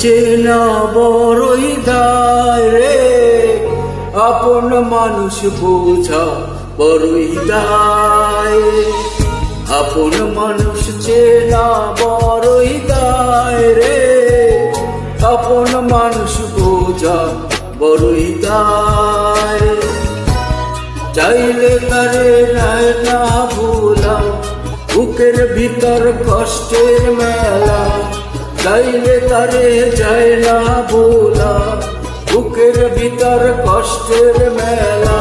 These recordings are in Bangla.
চেনা বড়ই দায় রে। আপন মানুষ বোঝা বড়ই দায়। আপন মানুষ চেনা বড়ই দায় রে। আপন মানুষ বোঝা বড়ই দায়। চাইলে তারে না ভুলা, বুকের ভিতর কষ্টের মেলা। চাইলে তারে যায় না ভুলা, বুকের ভিতর কষ্টের মেলা।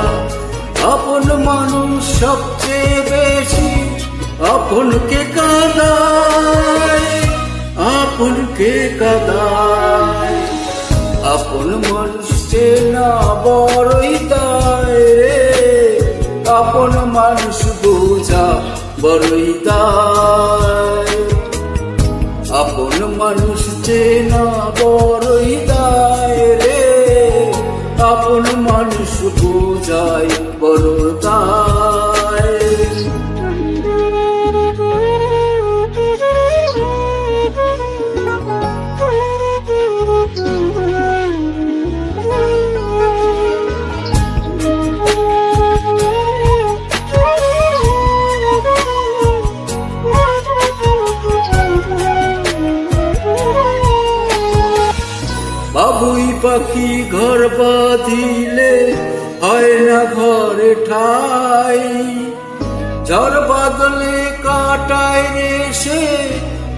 আপন মানুষ সবচেয়ে বেশি আপনকে কাদায় আপনকে কাদায়। আপন মানুষ চেনা বড়ই দায় রে, আপন মানুষ বোঝা বড়ই আপন মানুষ চেনা। পাখি ঘর বাঁধিলে হয় না ঘরে ঠাই। ঝড় বাদলে কাটায় রে সে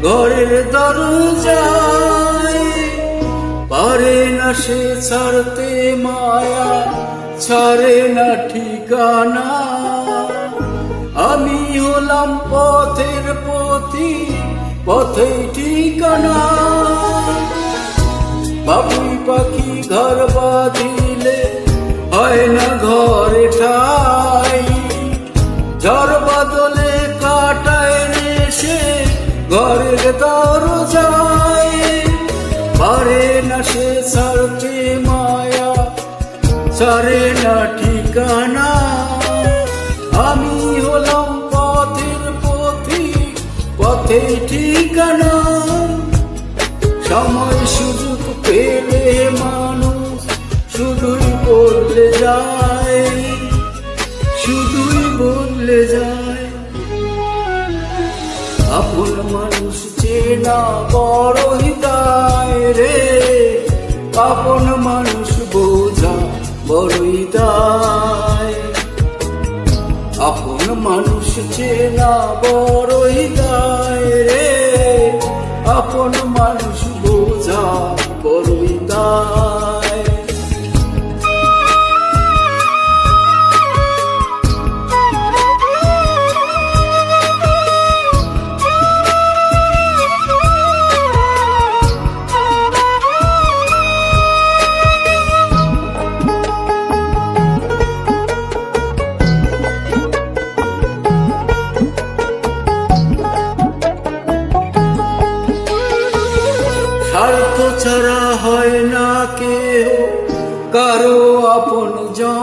ঘরের দরজায়। পারে না সে ছাড়তে মায়া, ছাড়ে না ঠিকানা। আমি হলাম পথের পথি পথে ঠিকানা। ঘর বাঁধিলে হয় না ঘরে ঠাই। ঝড় বাদলে কাটায় রে সে ঘরের দরজায়। পারে না সে ছাড়তে মায়া ছাড়ে না ঠিকানা। আমি হলাম পথের পথি পথে ঠিকানা। সময় সুযোগ পেলে বদলে যায়। আপন মানুষ চেনা বড় হিতায় রে। আপন মানুষ বোঝা বড় হিতায় আপন মানুষ চেনা বড় হিতায় রে। আপন মানুষ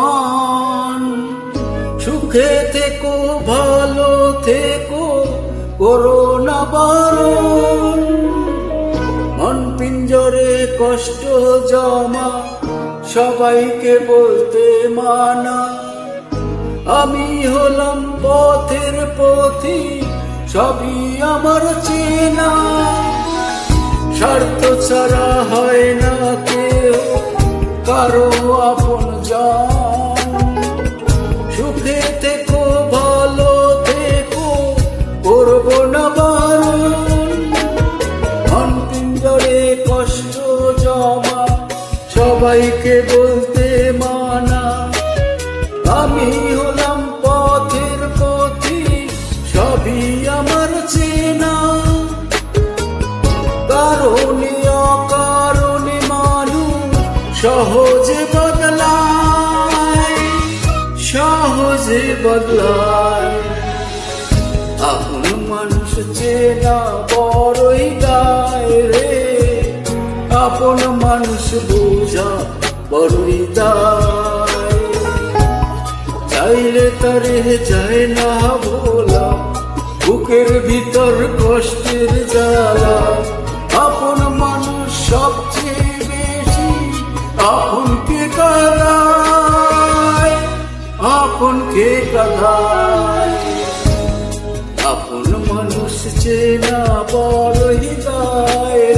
জন সুখে থেকো, ভালো থেকো, করো না বারণ। মন পিঞ্জরে কষ্ট জমা, সবাইকে বলতে মানা। আমি হলাম পথের পথি, সবই আমার চেনা। স্বার্থ ছাড়া হয় না কেউ, কারও আপন জন। সবাইকে বলতে মানা। আমি হলাম পথের পথি, সবই আমার চেনা। কারণে অকারণে মানুষ সহজে বদলায় সহজে বদলায়। আপন মানুষ চেনা রে আপন মানুষ বোঝা বড়ই দায়। চাইলে তারে যায় না ভোলা বুকের ভিতর কষ্টের জ্বালা। আপন মানুষ সবচেয়ে বেশি আপনকে কাদায় আপনকে কাদায়। আপন মানুষ চেনা বড় দায়।